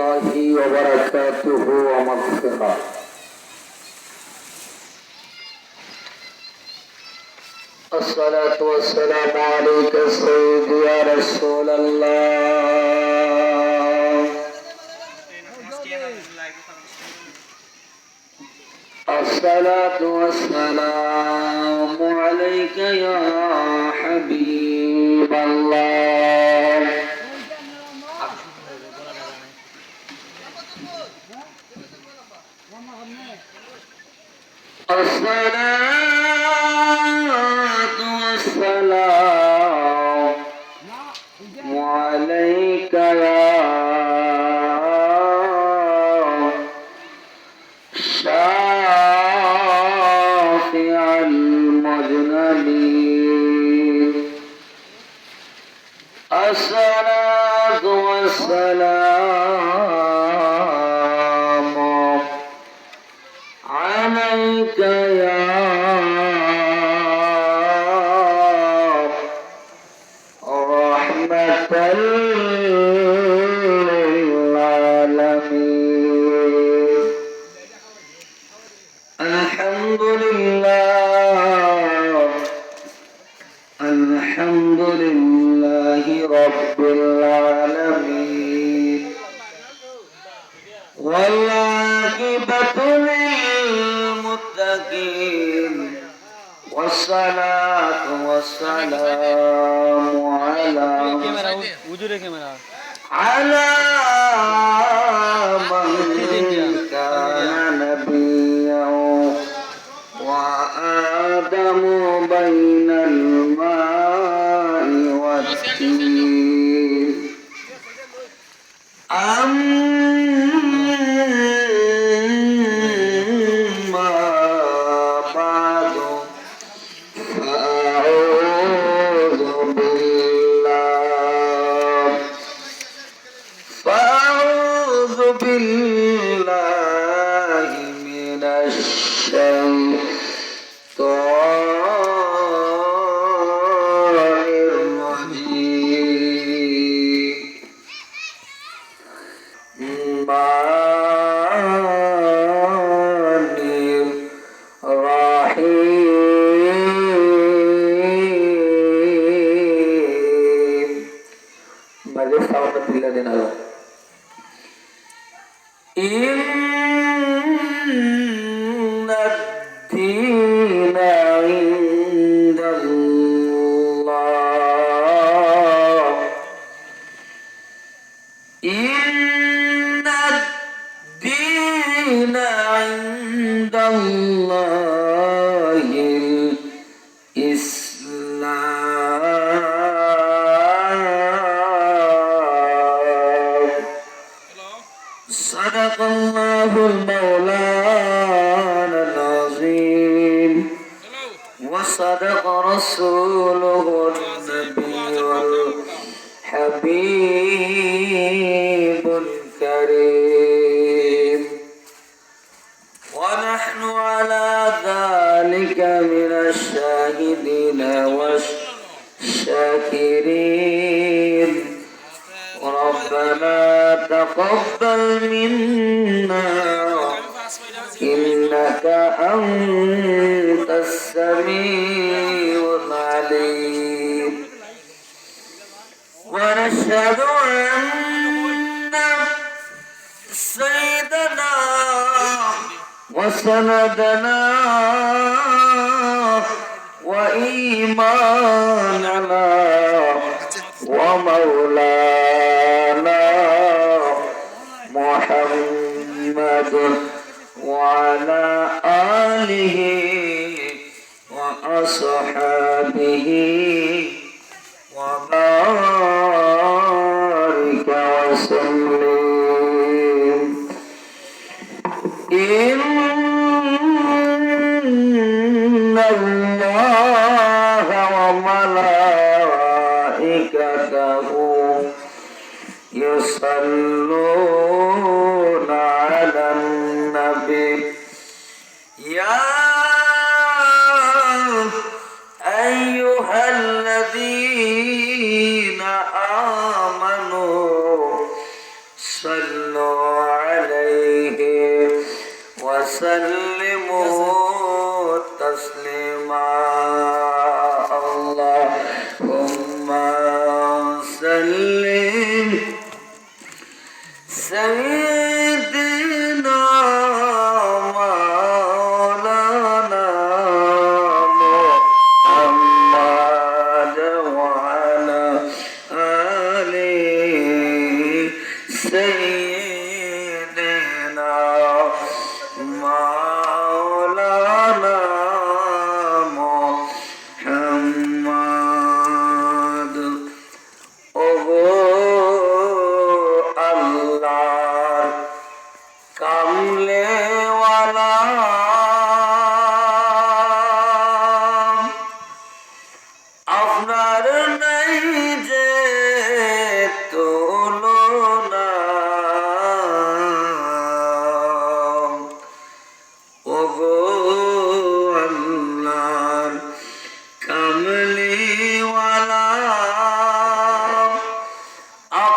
الله وبركاته ومغفرة. الصلاة والسلام عليك سيدي يا رسول الله. الصلاة والسلام عليك يا حبيب الله. الصلاة والسلام عليك يا رحمة للعالمين. الحمد لله. الحمد لله. رب العالمين والعاقبة للمتقين والصلاة والسلام على على الله وسندنا وإيماننا ومولانا محمد وعلى آله وأصحابه وبارك وسلم.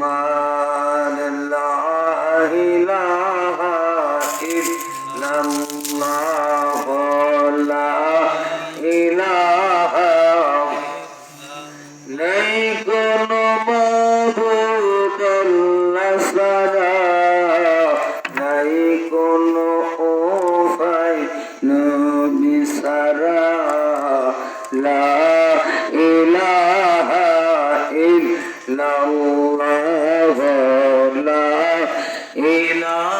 رحمن لا إله إلا الله لا إله ليكن مبود النسنا ليكن أوفي نبي سرا لا إله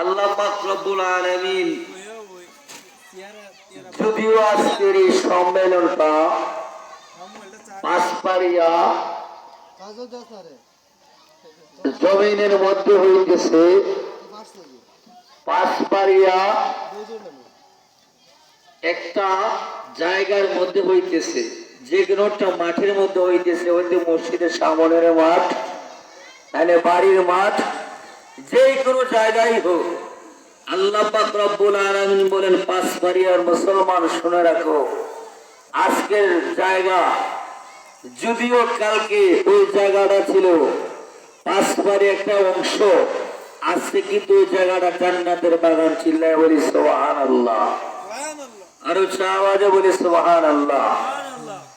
আল্লাহ যদিও আজকের এই সম্মেলনটা জমিনের মধ্যে হইতেছে, পাঁচপাড়িয়া একটা জায়গার মধ্যে হইতেছে, যে একটা মাঠের মধ্যে হইতেছে হইতে মসজিদের সামনের মাঠ তাহলে বাড়ির মাঠ। যে কোনো জায়গায় হোক, আল্লাহ রব্বুল বলেন পাঁচপাড়িয়ার মুসলমান শুনে রাখো। আজকের জায়গা যদিও কালকে ওই জায়গাটা ছিল পাঁচপাড়ি একটা অংশ, আজকে কিন্তু ওই জায়গাটা জান্নাতের বাগান চিল্লায় বলি সোহান আল্লাহ আর আওয়াজে বলি সোহান আল্লাহ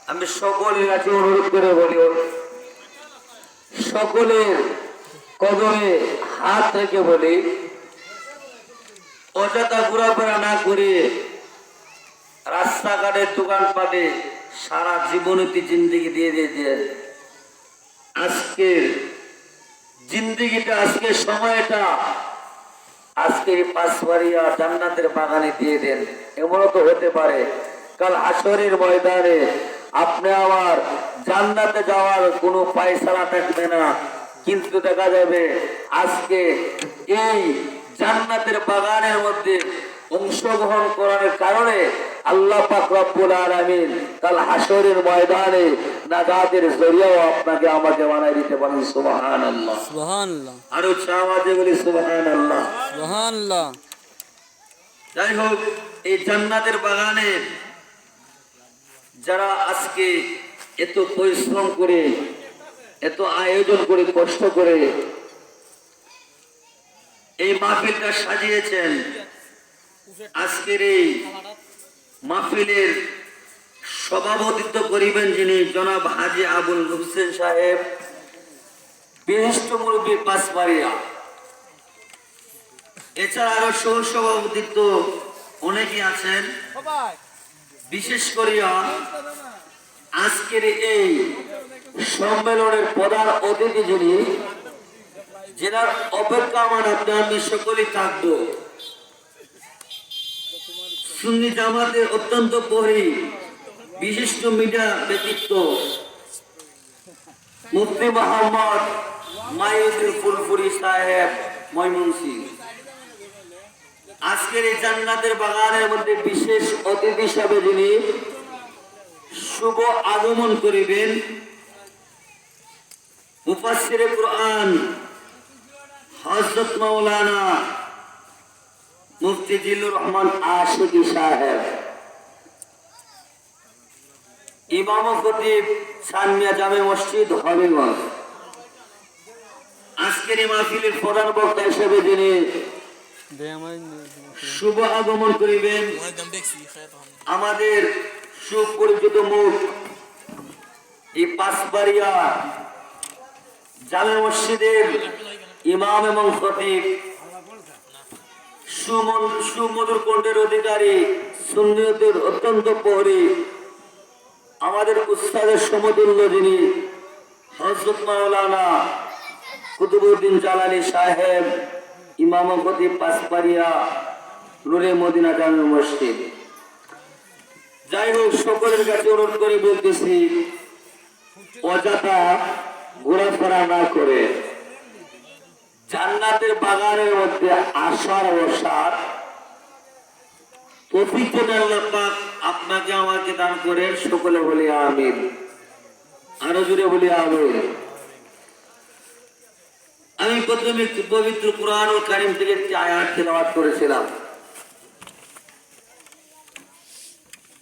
আমি সকলের কাছে অনুরোধ করে বলি, সকলের কদমে হাত রেখে বলি, অযথা ঘোরাফেরা না করে রাস্তাঘাটের দোকানপাটে সারা জীবনতি জিন্দিগি দিয়ে দিয়েছে। আজকের জিন্দিগিটা, আজকে সময়টা আজকে পাঁচবাড়িয়া জান্নাতের বাগানে দিয়ে দেন। এমনও তো হতে পারে, কাল আসরের ময়দানে আপনি আমার জান্নাতে যাওয়ার কোনো পয়সালা থাকবে না। কিন্তু দেখা যাবে আজকে এই জান্নাতের বাগানের মধ্যে অংশগ্রহণ করার কারণে আল্লাহ পাক রব্বুল আলামিন কাল হাসরের ময়দানে নাজাতের জরিয়াও আপনাকে আমাকে বানাই দিতে পারেন সুবহানাল্লাহ। সুবহানাল্লাহ। আরও চাওয়াজে বলি সুবহানাল্লাহ। সুবহানাল্লাহ। যাই হোক এই জান্নাতের বাগানে যারা আজকে এত পরিশ্রম করে এত আয়োজন করে কষ্ট করে এই মাহফিলটা সাজিয়েছেন। আজকের এই মাহফিলের সভাপতিত্ব করিবেন যিনি জনাব হাজি আবুল হোসেন সাহেব বিশিষ্ট মুরব্বী পাঁচবাড়িয়া এছাড়া আরও সহ সভাপতিত্ব অনেকেই আছেন। বিশেষ করিয়া আজকের এই সম্মেলনের প্রধান অতিথি যিনি, যেনার অপেক্ষা আমার আপনি আমি সকলেই থাকব। সুন্নি জামাতের অত্যন্ত পরি বিশিষ্ট মিডিয়া ব্যক্তিত্ব, মুফতি মোহাম্মদ মাইউদ্দিন ফুলপুরি সাহেব ময়মনসিং আজকের এই জান্নাতের বাগানের মধ্যে বিশেষ অতিথি হিসাবে যিনি শুভ আগমন করিবেন। মুফাসসিরে কোরআন হযরত মাওলানা মুফতি জিল্লুর রহমান আশিকি সাহেব ইমাম ও খতিব সানমিয়া জামে মসজিদ হবিগঞ্জ। আজকের এই মাহফিলের প্রধান বক্তা হিসেবে আমার শুভ আগমন করিবেন আমাদের সুপরিচিত মুখ। এই পাঁচবাড়িয়া জামে মসজিদের ইমাম এবং খতিব, সুমন সুমধুর কণ্ঠের অধিকারী, সুন্নিয়তের অত্যন্ত প্রহরী, আমাদের উস্তাদের সমতুল্য যিনি হজরত মাওলানা কুতুবুদ্দিন জালালি সাহেব, ইমাম খতিব পাঁচপাড়িয়া নুরে মদিনা জামে মসজিদ। যাই হোক সকলের কাছে অনুরোধ করে বলতেছি, অযথা ঘোরাফেরা না করে জান্নাতের বাগানের মধ্যে আসার আল্লাহ পাক আপনাকে আমাকে দান করে সকলে বলি আমিন। আরও জুড়ে বলি আমিন। আমি প্রথমে পবিত্র কোরআন ও কারিম থেকে একটি আয়াত তেলাওয়াত করেছিলাম।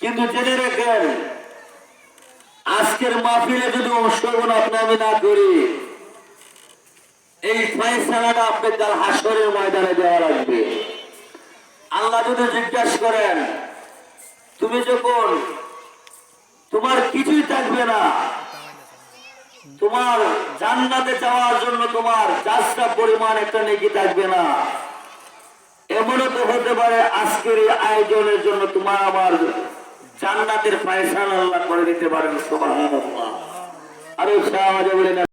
কিন্তু জেনে রেখেন, আজকের মাহফিলে যদি অংশগ্রহণ আপনি আমি না করি, এই ফয়সালাটা কাল হাসরের ময়দানে দেওয়া লাগবে। আল্লাহ যদি জিজ্ঞাসা করেন, তুমি যখন তোমার কিছুই থাকবে না, তোমার জান্নাতে যাওয়ার জন্য তোমার যাত্রা পরিমাণ একটা নেকি থাকবে না, এমনও তো হতে পারে আজকের এই আয়োজনের জন্য তোমার আমার জান্নাতের পায়সান আল্লাহ করে দিতে পারেন সুবাহ আর উৎসাহ বলে